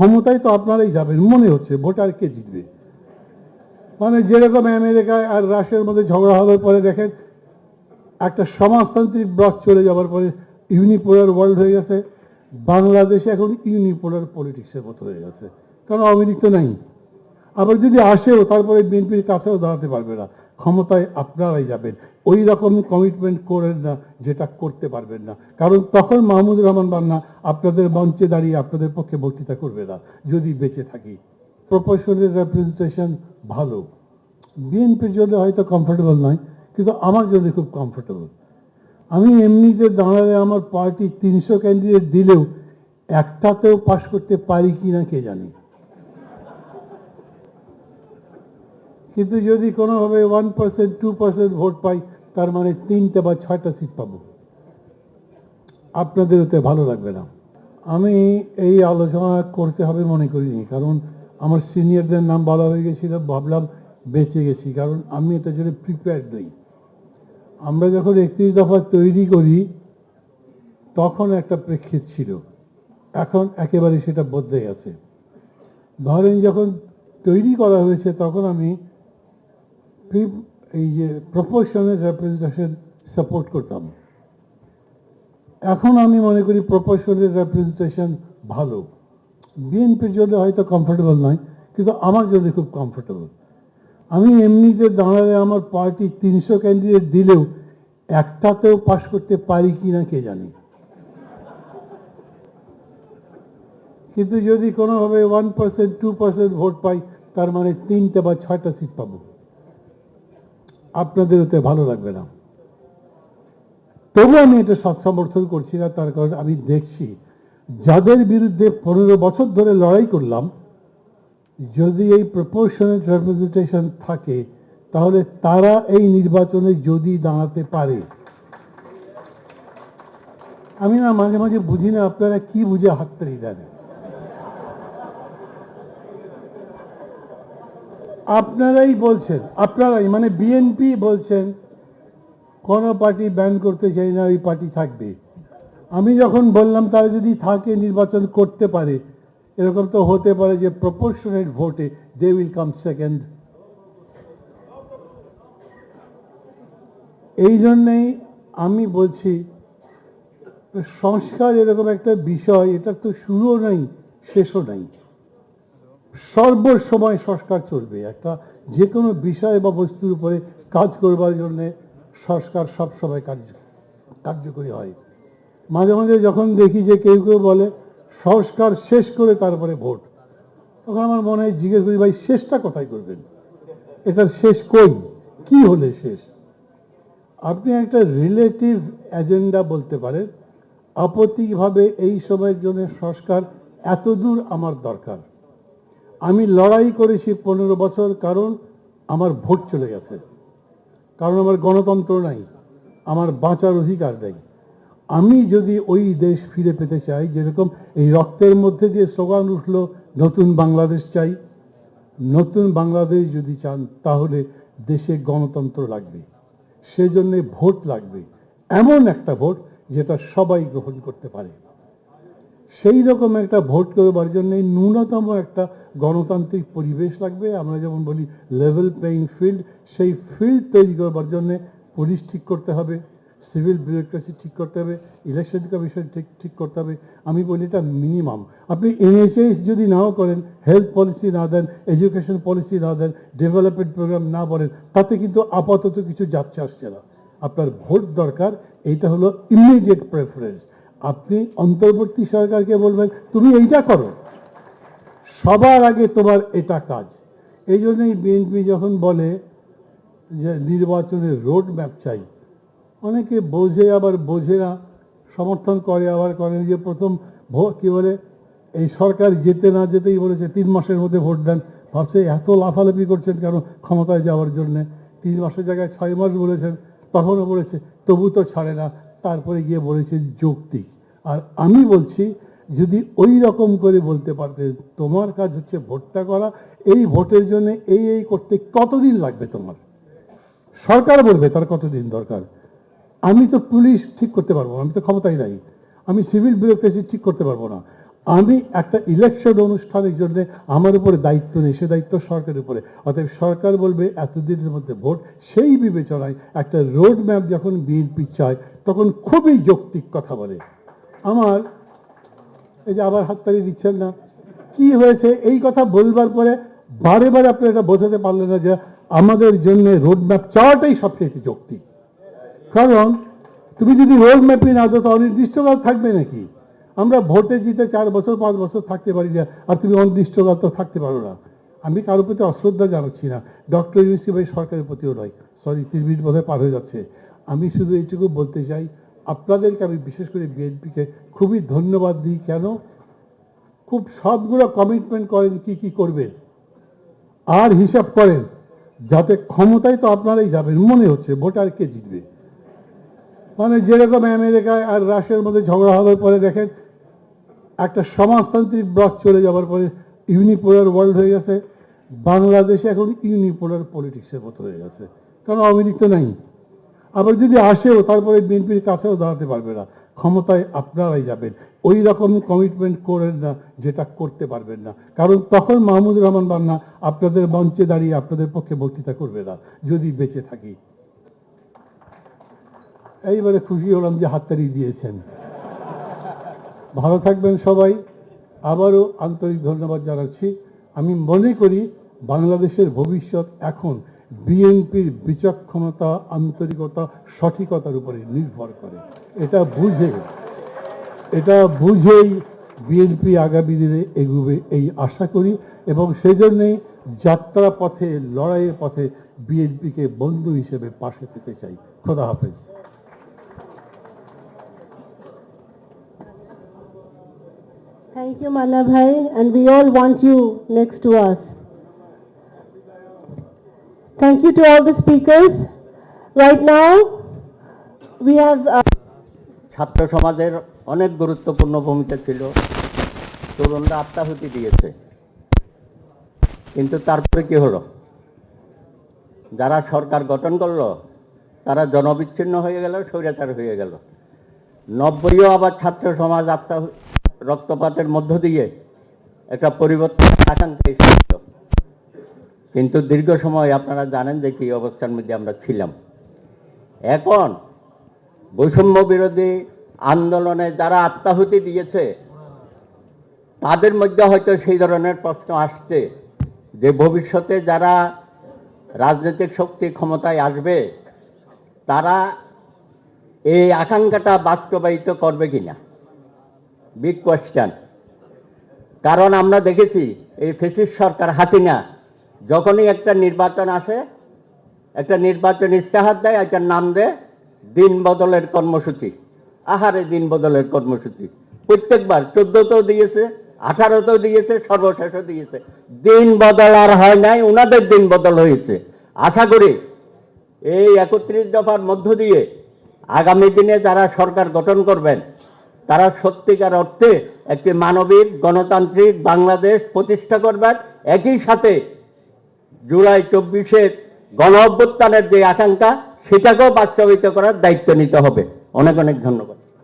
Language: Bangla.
ক্ষমতায় তো আপনারাই যাবেন, মনে হচ্ছে ভোটার কে জিতবে? মানে যেরকম আমেরিকায় আর রাশিয়ার মধ্যে ঝগড়া হওয়ার পরে দেখেন, একটা সমাজতান্ত্রিক ব্লক চলে যাওয়ার পরে ইউনিপোলার ওয়ার্ল্ড হয়ে গেছে, বাংলাদেশে এখন ইউনিপোলার পলিটিক্সের মতো হয়ে গেছে। কারণ আওয়ামী তো নাই। আবার যদি আসেও, তারপরে বিএনপির কাছেও দাঁড়াতে পারবে না। ক্ষমতায় আপনারাই যাবেন। ওই রকম কমিটমেন্ট করেন না, যেটা করতে পারবেন না। কারণ তখন মাহমুদুর রহমান বান্না আপনাদের মঞ্চে দাঁড়িয়ে আপনাদের পক্ষে বক্তৃতা করবে না, যদি বেঁচে থাকি। প্রপোর্শনাল রেপ্রেজেন্টেশন ভালো। বিএনপির জন্য হয়তো কমফোর্টেবল নয়, কিন্তু আমার জন্য খুব কমফোর্টেবল আমি এমনিতে দাঁড়ালে আমার পার্টি তিনশো ক্যান্ডিডেট দিলেও একটাতেও পাশ করতে পারি কি না কে জানি। কিন্তু যদি কোনোভাবে one percent two percent vote পাই, তার মানে তিনটে বা ছয়টা সিট পাবো। আপনাদের ওতে ভালো লাগবে না। আমি এই আলোচনা করতে হবে মনে করিনি, কারণ আমার সিনিয়রদের নাম বলা হয়ে গেছিল, ভাবলাম বেঁচে গেছি, কারণ আমি এটার জন্য প্রিপেয়ার্ড নই। আমরা যখন একত্রিশ দফা তৈরি করি, তখন একটা প্রেক্ষিত ছিল। এখন একেবারে সেটা বদলে গেছে। ধরেন যখন তৈরি করা হয়েছে, তখন আমি এই যে প্রপোর্শনাল রেপ্রেজেন্টেশন সাপোর্ট করতাম। এখন আমি মনে করি প্রপোর্শনাল রেপ্রেজেন্টেশন ভালো। বিএনপির জন্য হয়তো কমফোর্টেবল নয়, কিন্তু আমার জন্য খুব কমফোর্টেবল আমি এমনিতে দাঁড়ালে আমার পার্টি তিনশো ক্যান্ডিডেট দিলেও একটাতেও পাশ করতে পারি কি না কে জানি। কিন্তু যদি কোনোভাবে one percent two percent vote পাই, তার মানে তিনটে বা ছয়টা সিট পাবো। আপনাদের ওতে ভালো লাগবে না। তবু আমি এটা সমর্থন করছি না, তার কারণ আমি দেখছি যাদের বিরুদ্ধে পনেরো বছর ধরে লড়াই করলাম, যদি এই প্রপোর্শনাল রেপ্রেজেন্টেশন থাকে, তাহলে তারা এই নির্বাচনে যদি দাঁড়াতে পারে। আমি না মাঝে মাঝে বুঝি না আপনারা কি বুঝে হাততালি দেন। আপনারাই বলছেন, আপনারাই মানে বিএনপি বলছেন, কোন পার্টি ব্যান করতে চাই না, ওই পার্টি থাকবে। আমি যখন বললাম, তারা যদি থাকে, নির্বাচন করতে পারে, এরকম তো হতে পারে যে প্রপোর্শনেট ভোটে দে উইল কাম সেকেন্ড এই জন্যেই আমি বলছি, সংস্কার এরকম একটা বিষয় এটার তো শুরুও নাই, শেষও নাই। সর্বসময় সংস্কার চলবে। একটা যে কোনো বিষয় বা বস্তুর উপরে কাজ করবার জন্যে সংস্কার সবসময় কার্য, কার্যকরী হয়। মাঝে মাঝে যখন দেখি যে কেউ কেউ বলে, সংস্কার শেষ করে তারপরে ভোট। তখন আমার মনে হয়, জিজ্ঞেস করি, ভাই, শেষটা কোথায় করবেন? এটার শেষ কই? কি হলে শেষ? আপনি একটা রিলেটিভ এজেন্ডা বলতে পারেন, আপত্তিকভাবে এই সময়ের জন্য সংস্কার এতদূর আমার দরকার। আমি লড়াই করেছি পনেরো বছর কারণ আমার ভোট চলে গেছে। কারণ আমার গণতন্ত্র নাই, আমার বাঁচার অধিকার নেই। আমি যদি ওই দেশ ফিরে পেতে চাই, যেরকম এই রক্তের মধ্যে দিয়ে স্লোগান উঠল, নতুন বাংলাদেশ চাই, নতুন বাংলাদেশ যদি চান, তাহলে দেশে গণতন্ত্র লাগবে, সেজন্যে ভোট লাগবে, এমন একটা ভোট যেটা সবাই গ্রহণ করতে পারে। সেই রকম একটা ভোট করবার জন্য ন্যূনতম একটা গণতান্ত্রিক পরিবেশ লাগবে। আমরা যেমন বলি লেভেল প্লেয়িং ফিল্ড সেই ফিল্ড তৈরি করবার জন্যে পুলিশ ঠিক করতে হবে সিভিল বিউরোক্রেসি ঠিক করতে হবে ইলেকশন কমিশন ঠিক ঠিক করতে হবে। আমি বলি এটা মিনিমাম আপনি এনএচএস যদি নাও করেন হেলথ পলিসি না দেন এডুকেশন পলিসি না দেন ডেভেলপমেন্ট প্রোগ্রাম না বলেন, তাতে কিন্তু আপাতত কিছু যাচ্ছে আসছে না। আপনার ভোট দরকার, এইটা হলো ইমিডিয়েট প্রেফারেন্স আপনি অন্তর্বর্তী সরকারকে বলবেন, তুমি এইটা করো। সবার আগে তোমার এটা কাজ। এই জন্যই বিএনপি যখন বলে যে নির্বাচনের রোড ম্যাপ চাই, অনেকে বোঝে আবার বোঝে না, সমর্থন করে, আবার করে যে প্রথম ভোট কী বলে, এই সরকার যেতে না যেতেই বলেছে, তিন মাসের মধ্যে ভোট দেন। ভাবছে এত লাফালাফি করছেন কেন ক্ষমতায় যাওয়ার জন্যে? তিন মাসের জায়গায় ছয় মাস বলেছেন, তখনও বলেছে, তবু তো ছাড়ে না। তারপরে গিয়ে বলেছেন যৌক্তিক। আর আমি বলছি, যদি ওই রকম করে বলতে পারতে তোমার কাজ হচ্ছে ভোটটা করা, এই ভোটের জন্য এই এই করতে কতদিন লাগবে তোমার? সরকার বলবে তার কতদিন দরকার। আমি তো পুলিশ ঠিক করতে পারব না, আমি তো ক্ষমতাই নাই। আমি সিভিল ব্যুরোক্রেসি ঠিক করতে পারব না। আমি একটা ইলেকশন অনুষ্ঠানের জন্য আমার উপরে দায়িত্ব নেই, সে দায়িত্ব সরকারের উপরে। অতএব সরকার বলবে, এতদিনের মধ্যে ভোট, সেই বিবেচনায় একটা রোড ম্যাপ যখন বিএনপি চায়, তখন খুবই যৌক্তিক কথা বলে। আমার, এই যে আবার হাততালি দিচ্ছেন না, কি হয়েছে? এই কথা বলবার পরে বারে বারে আপনি এটা বোঝাতে পারলেন না যে আমাদের জন্য রোড ম্যাপ চাওয়াটাই সবচেয়ে যৌক্তিক। কারণ, তুমি যদি রোড ম্যাপই না দাও, তো অনির্দিষ্টকাল থাকবে নাকি? আমরা ভোটে জিতে চার বছর, পাঁচ বছর থাকতে পারি না, আর তুমি অনির্দিষ্টকাল তো থাকতে পারো না। আমি কারোর প্রতি অশ্রদ্ধা জানাচ্ছি না। ডক্টর ইউসি ভাই সরকারের প্রতিও নয়। সরি তিন মিনিট বোধহয় পার হয়ে যাচ্ছে। আমি শুধু এইটুকু বলতে চাই, আপনাদেরকে আমি বিশেষ করে বিএনপিকে খুবই ধন্যবাদ দিই। কেন? খুব সবগুলো কমিটমেন্ট করেন, কি কি করবেন? আর হিসাব করেন, যাতে ক্ষমতায় তো আপনারাই যাবেন, মনে হচ্ছে ভোটার কে জিতবে? মানে যেরকম আমেরিকায় আর রাশিয়ার মধ্যে ঝগড়া হওয়ার পরে দেখেন একটা সমাজতান্ত্রিক ব্লক চলে যাওয়ার পরে ইউনিপোলার ওয়ার্ল্ড হয়ে গেছে। বাংলাদেশে এখন ইউনিপোলার পলিটিক্সের মতো হয়ে গেছে। কারণ আওয়ামী তো নাই। আবার যদি আসেও, তারপরে বিএনপির কাছেও দাঁড়াতে পারবে না। ক্ষমতায় আপনারাই যাবেন। ওই রকম কমিটমেন্ট করেন না, যেটা করতে পারবেন না। কারণ তখন মাহমুদুর রহমান বান্না আপনাদের মঞ্চে দাঁড়িয়ে আপনাদের পক্ষে বক্তৃতা করবে না, যদি বেঁচে থাকি। এইবারে খুশি হলাম যে হাততালি দিয়েছেন। ভালো থাকবেন সবাই। আবারও আন্তরিক ধন্যবাদ জানাচ্ছি। আমি মনে করি বাংলাদেশের ভবিষ্যৎ এখন বিএনপির বিচক্ষণতা, আন্তরিকতা, সঠিকতার উপরে নির্ভর করে। এটা বুঝে, এটা বুঝেই বিএনপি আগামী দিনে এগুবে এই আশা করি এবং সেজন্যই যাত্রা পথে, লড়াইয়ের পথে বিএনপিকে বন্ধু হিসেবে পাশে পেতে চাই। খোদা হাফেজ। Thank you, Manna Bhai, and we all want you next to us. Thank you to all the speakers. Right now, we have uh, ছাত্র সমাজের অনেক গুরুত্বপূর্ণ ভূমিকা ছিল তরুণরা আত্মাহুতি দিয়েছে কিন্তু তারপরে কি হলো যারা সরকার গঠন করল তারা জনবিচ্ছিন্ন হয়ে গেল স্বৈরাচার হয়ে গেল নব্বইও আবার ছাত্র সমাজ আত্মা রক্তপাতের মধ্য দিয়ে একটা পরিবর্তন আকাঙ্ক্ষা এসেছিল কিন্তু দীর্ঘ সময় আপনারা জানেন যে কি অবস্থার মধ্যে আমরা ছিলাম। এখন বৈষম্য বিরোধী আন্দোলনে যারা আত্মাহুতি দিয়েছে, তাদের মধ্যে হয়তো সেই ধরনের প্রশ্ন আসছে যে ভবিষ্যতে যারা রাজনৈতিক শক্তি ক্ষমতায় আসবে, তারা এই আকাঙ্ক্ষাটা বাস্তবায়িত করবে কিনা। বিগ কোয়েশ্চেন কারণ আমরা দেখেছি এই ফেসিস সরকার হাসিনা যখনই একটা নির্বাচন আসে, একটা নির্বাচন ইস্তাহার দেয়, একটা নাম দেয়, দিন বদলের কর্মসূচি। আহারে দিন বদলের কর্মসূচি। প্রত্যেকবার চোদ্দতেও দিয়েছে, আঠারোতেও দিয়েছে, সর্বশেষও দিয়েছে। দিন বদল আর হয় নাই ওনাদের দিন বদল হয়েছে। আশা করি এই একত্রিশ দফার মধ্য দিয়ে আগামী দিনে যারা সরকার গঠন করবেন তারা সত্যিকার অর্থে একটি মানবিক গণতান্ত্রিক বাংলাদেশ প্রতিষ্ঠা করবেন একই সাথে জুলাই চব্বিশের গণ অভ্যুত্থানের যে আকাঙ্ক্ষা, সেটাকেও বাস্তবিত করার দায়িত্ব নিতে হবে। অনেক অনেক ধন্যবাদ।